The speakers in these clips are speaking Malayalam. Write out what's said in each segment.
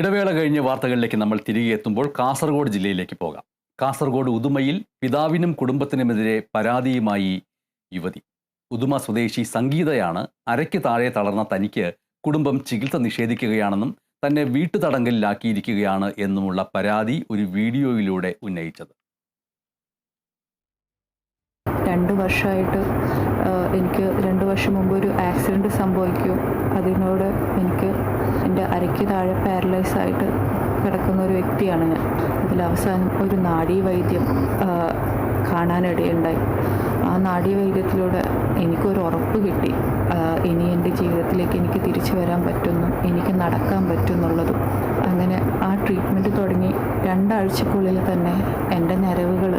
ഇടവേള കഴിഞ്ഞ വാർത്തകളിലേക്ക് നമ്മൾ തിരികെ എത്തുമ്പോൾ കാസർഗോഡ് ജില്ലയിലേക്ക് പോകാം. കാസർഗോഡ് ഉദുമയിൽ പിതാവിനും കുടുംബത്തിനുമെതിരെ പരാതിയുമായി യുവതി. ഉദുമ സ്വദേശി സംഗീതയാണ് അരയ്ക്ക് താഴെ തളർന്ന തനിക്ക് കുടുംബം ചികിത്സ നിഷേധിക്കുകയാണെന്നും തന്നെ വീട്ടുതടങ്കലിലാക്കിയിരിക്കുകയാണ് എന്നുമുള്ള പരാതി ഒരു വീഡിയോയിലൂടെ ഉന്നയിച്ചത്. രണ്ട് വർഷമായിട്ട് എനിക്ക് രണ്ട് വർഷം മുമ്പ് ഒരു ആക്സിഡന്റ് സംഭവിക്കും അതിനോട് എനിക്ക് അരയ്ക്ക് താഴെ പാരലൈസ് ആയിട്ട് കിടക്കുന്ന ഒരു വ്യക്തിയാണ് ഞാൻ. അതിൽ അവസാനം ഒരു നാഡീ വൈദ്യം കാണാനിടയുണ്ടായി. ആ നാഡീവൈദ്യത്തിലൂടെ എനിക്കൊരു ഉറപ്പ് കിട്ടി. ഇനി എന്റെ ജീവിതത്തിലേക്ക് എനിക്ക് തിരിച്ചു വരാൻ പറ്റുന്നു എനിക്ക് നടക്കാൻ പറ്റുന്നുള്ളതും. അങ്ങനെ ആ ട്രീറ്റ്മെന്റ് തുടങ്ങി രണ്ടാഴ്ചക്കുള്ളിൽ തന്നെ എന്റെ ഞരവുകൾ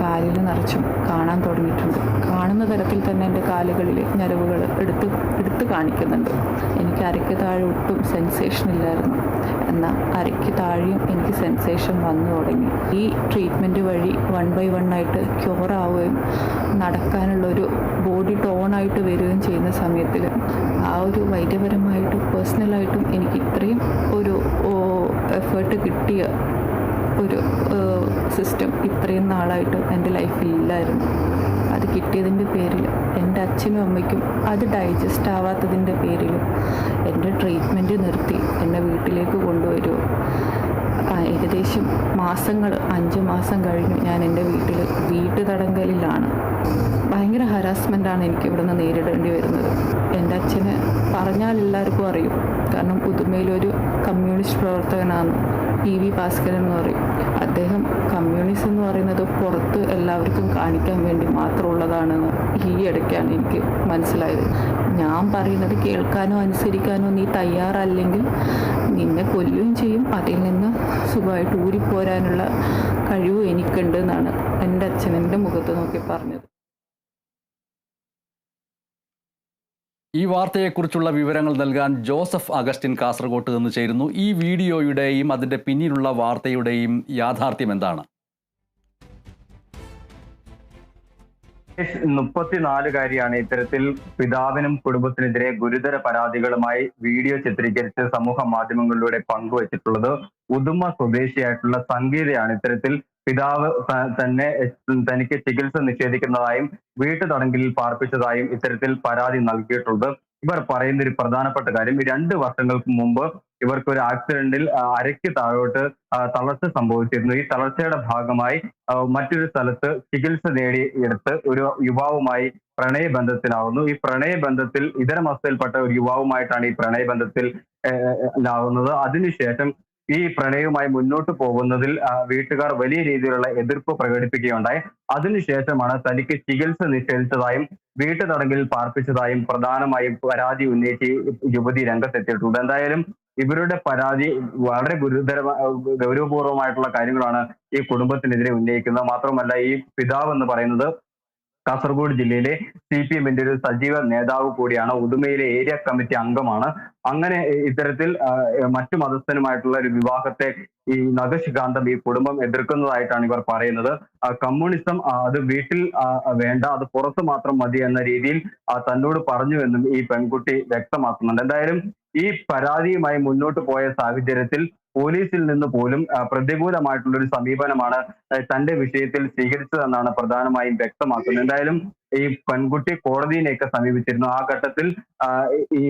കാലിൽ നിറച്ചും കാണാൻ തുടങ്ങിയിട്ടുണ്ട്. കാണുന്ന തരത്തിൽ തന്നെ എന്റെ കാലുകളിൽ ഞരവുകൾ എടുത്ത് എടുത്ത് കാണിക്കുന്നുണ്ട്. എനിക്ക് അരയ്ക്ക് താഴെ ഒട്ടും സെൻസേഷൻ ഇല്ലായിരുന്നു. എന്നാൽ അരയ്ക്ക് താഴെയും എനിക്ക് സെൻസേഷൻ വന്നു തുടങ്ങി. ഈ ട്രീറ്റ്മെന്റ് വഴി വൺ ബൈ വൺ ആയിട്ട് ക്യൂർ ആവുകയും നടക്കാനുള്ളൊരു ബോഡി ടോണായിട്ട് വരികയും ചെയ്യുന്ന സമയത്തിൽ ആ ഒരു വൈദ്യപരമായിട്ടും പേഴ്സണലായിട്ടും എനിക്ക് ഇത്രയും ഒരു എഫേർട്ട് കിട്ടിയ ഒരു സിസ്റ്റം ഇത്രയും നാളായിട്ട് എന്റെ ലൈഫിൽ ഇല്ലായിരുന്നു. അത് കിട്ടിയതിന്റെ പേരിൽ എന്റെ അച്ഛനും അമ്മയ്ക്കും അത് ഡൈജസ്റ്റ് ആവാത്തതിന്റെ പേരിൽ എന്റെ ട്രീറ്റ്മെന്റ് നിർത്തി എന്നെ വീട്ടിലേക്ക് കൊണ്ടുവരുമോ ഏകദേശം മാസങ്ങൾ അഞ്ച് മാസം കഴിഞ്ഞു ഞാൻ എന്റെ വീട്ടിൽ വീട്ടു തടങ്കലിലാണ് ഭയങ്കര ഹരാസ്മെന്റാണ് എനിക്ക് ഇവിടുന്ന് നേരിടേണ്ടി വരുന്നത്. എന്റെ അച്ഛന് പറഞ്ഞാൽ എല്ലാവർക്കും അറിയും. കാരണം പുതുമയിലൊരു കമ്മ്യൂണിസ്റ്റ് പ്രവർത്തകനാണ്. പി വി ഭാസ്കരൻ എന്ന് പറയും. അദ്ദേഹം കമ്മ്യൂണിസം എന്ന് പറയുന്നത് പുറത്ത് എല്ലാവർക്കും കാണിക്കാൻ വേണ്ടി മാത്രമുള്ളതാണെന്ന് ഈ ഇടയ്ക്കാണ് എനിക്ക് മനസ്സിലായത്. ഞാൻ പറയുന്നത് കേൾക്കാനോ അനുസരിക്കാനോ നീ തയ്യാറല്ലെങ്കിൽ നിന്നെ കൊല്ലുകയും ചെയ്യും. അതിൽ നിന്ന് സുഖമായിട്ട് ഊരിപ്പോരാനുള്ള കഴിവ് എനിക്കുണ്ട് എന്നാണ് എന്റെ അച്ഛൻ എന്റെ മുഖത്ത് നോക്കി പറഞ്ഞത്. ഈ വാർത്തയെക്കുറിച്ചുള്ള വിവരങ്ങൾ നൽകാൻ ജോസഫ് അഗസ്റ്റിൻ കാസർഗോട്ട് നിന്ന് ചേരുന്നു. ഈ വീഡിയോയുടെയും അതിന്റെ പിന്നിലുള്ള വാർത്തയുടെയും യാഥാർത്ഥ്യം എന്താണ്? മുപ്പത്തിനാലുകാരിയാണ് ഇത്തരത്തിൽ പിതാവിനും കുടുംബത്തിനെതിരെ ഗുരുതര പരാതികളുമായി വീഡിയോ ചിത്രീകരിച്ച് സമൂഹ മാധ്യമങ്ങളിലൂടെ പങ്കുവച്ചിട്ടുള്ളത്. ഉദുമ സ്വദേശിയായിട്ടുള്ള സംഗീതയാണ് ഇത്തരത്തിൽ പിതാവ് തന്നെ തനിക്ക് ചികിത്സ നിഷേധിക്കുന്നതായും വീട്ടു തടങ്കലിൽ പാർപ്പിച്ചതായും ഇത്തരത്തിൽ പരാതി നൽകിയിട്ടുണ്ട്. ഇവർ പറയുന്ന ഒരു പ്രധാനപ്പെട്ട കാര്യം രണ്ട് വർഷങ്ങൾക്ക് മുമ്പ് ഇവർക്ക് ഒരു ആക്സിഡന്റിൽ അരയ്ക്ക് താഴോട്ട് തളർച്ച സംഭവിച്ചിരുന്നു. ഈ തളർച്ചയുടെ ഭാഗമായി മറ്റൊരു സ്ഥലത്ത് ചികിത്സ നേടിയെടുത്ത് ഒരു യുവാവുമായി പ്രണയബന്ധത്തിലാവുന്നു. ഈ പ്രണയബന്ധത്തിൽ ഇതരമസ്തയിൽപ്പെട്ട ഒരു യുവാവുമായിട്ടാണ് ഈ പ്രണയബന്ധത്തിൽ ലാവുന്നത്. അതിനുശേഷം ഈ പ്രണയവുമായി മുന്നോട്ട് പോകുന്നതിൽ വീട്ടുകാർ വലിയ രീതിയിലുള്ള എതിർപ്പ് പ്രകടിപ്പിക്കുകയുണ്ടായി. അതിനുശേഷമാണ് തനിക്ക് ചികിത്സ നിഷേധിച്ചതായും വീട്ടു തടങ്കലിൽ പാർപ്പിച്ചതായും പ്രധാനമായും പരാതി ഉന്നയിച്ച് യുവതി രംഗത്തെത്തിയിട്ടുണ്ട്. എന്തായാലും ഇവരുടെ പരാതി വളരെ ഗുരുതര ഗൗരവപൂർവമായിട്ടുള്ള കാര്യങ്ങളാണ് ഈ കുടുംബത്തിനെതിരെ ഉന്നയിക്കുന്നത്. മാത്രമല്ല ഈ പിതാവ് എന്ന് പറയുന്നത് കാസർഗോഡ് ജില്ലയിലെ സി പി എമ്മിന്റെ ഒരു സജീവ നേതാവ് കൂടിയാണ്. ഉദുമയിലെ ഏരിയ കമ്മിറ്റി അംഗമാണ്. അങ്ങനെ ഇത്തരത്തിൽ മറ്റു മതസ്ഥനുമായിട്ടുള്ള ഒരു വിവാഹത്തെ ഈ നഖശികാന്തം ഈ കുടുംബം എതിർക്കുന്നതായിട്ടാണ് ഇവർ പറയുന്നത്. കമ്മ്യൂണിസം അത് വീട്ടിൽ വേണ്ട അത് പുറത്ത് മാത്രം മതി എന്ന രീതിയിൽ തന്നോട് പറഞ്ഞു എന്നും ഈ പെൺകുട്ടി വ്യക്തമാക്കുന്നുണ്ട്. എന്തായാലും ഈ പരാതിയുമായി മുന്നോട്ട് പോയ സാഹചര്യത്തിൽ പോലീസിൽ നിന്ന് പോലും പ്രതികൂലമായിട്ടുള്ള ഒരു സമീപനമാണ് തന്റെ വിഷയത്തിൽ സ്വീകരിച്ചതെന്നാണ് പ്രധാനമായും വ്യക്തമാക്കുന്നത്. എന്തായാലും ഈ പെൺകുട്ടി കോടതിയിലേക്ക് സമീപിച്ചിരുന്നു. ആ ഘട്ടത്തിൽ ഈ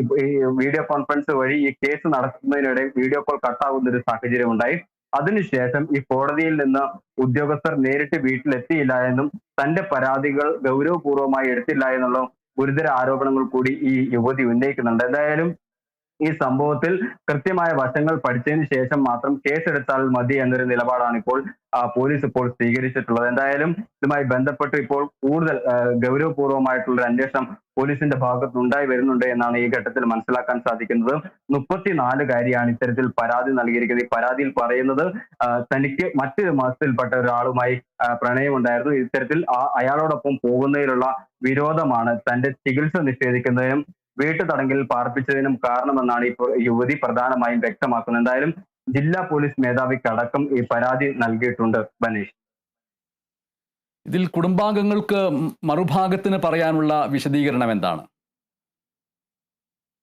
വീഡിയോ കോൺഫറൻസ് വഴി ഈ കേസ് നടത്തുന്നതിനിടെ വീഡിയോ കോൾ കട്ടാകുന്ന ഒരു സാഹചര്യം ഉണ്ടായി അതിനുശേഷം ഈ കോടതിയിൽ നിന്ന് ഉദ്യോഗസ്ഥർ നേരിട്ട് വീട്ടിലെത്തിയില്ല എന്നും തന്റെ പരാതികൾ ഗൗരവപൂർവമായി എടുത്തില്ല എന്നുള്ള ഗുരുതര ആരോപണങ്ങൾ കൂടി ഈ യുവതി ഉന്നയിക്കുന്നുണ്ട്. എന്തായാലും ഈ സംഭവത്തിൽ കൃത്യമായ വശങ്ങൾ പഠിച്ചതിന് ശേഷം മാത്രം കേസെടുത്താൽ മതി എന്നൊരു നിലപാടാണ് ഇപ്പോൾ പോലീസ് ഇപ്പോൾ സ്വീകരിച്ചിട്ടുള്ളത്. എന്തായാലും ഇതുമായി ബന്ധപ്പെട്ട് ഇപ്പോൾ കൂടുതൽ ഗൗരവപൂർവമായിട്ടുള്ള ഒരു അന്വേഷണം പോലീസിന്റെ ഭാഗത്ത് ഉണ്ടായി വരുന്നുണ്ട് എന്നാണ് ഈ ഘട്ടത്തിൽ മനസ്സിലാക്കാൻ സാധിക്കുന്നത്. മുപ്പത്തിനാലുകാരിയാണ് ഇത്തരത്തിൽ പരാതി നൽകിയിരിക്കുന്നത്. ഈ പരാതിയിൽ പറയുന്നത് തനിക്ക് മറ്റൊരു മതത്തിൽപ്പെട്ട ഒരാളുമായി പ്രണയമുണ്ടായിരുന്നു. ഇത്തരത്തിൽ ആ അയാളോടൊപ്പം പോകുന്നതിലുള്ള വിരോധമാണ് തന്റെ ചികിത്സ നിഷേധിക്കുന്നതിനും വീട്ടു തടങ്കലിൽ പാർപ്പിച്ചതിനും കാരണമെന്നാണ് ഇപ്പോൾ യുവതി പ്രധാനമായും വ്യക്തമാക്കുന്നത്. എന്തായാലും ജില്ലാ പോലീസ് മേധാവിക്കടക്കം ഈ പരാതി നൽകിയിട്ടുണ്ട് ബനീഷ്. ഇതിൽ കുടുംബാംഗങ്ങൾക്ക് മറുഭാഗത്തിന് പറയാനുള്ള വിശദീകരണം എന്താണ്?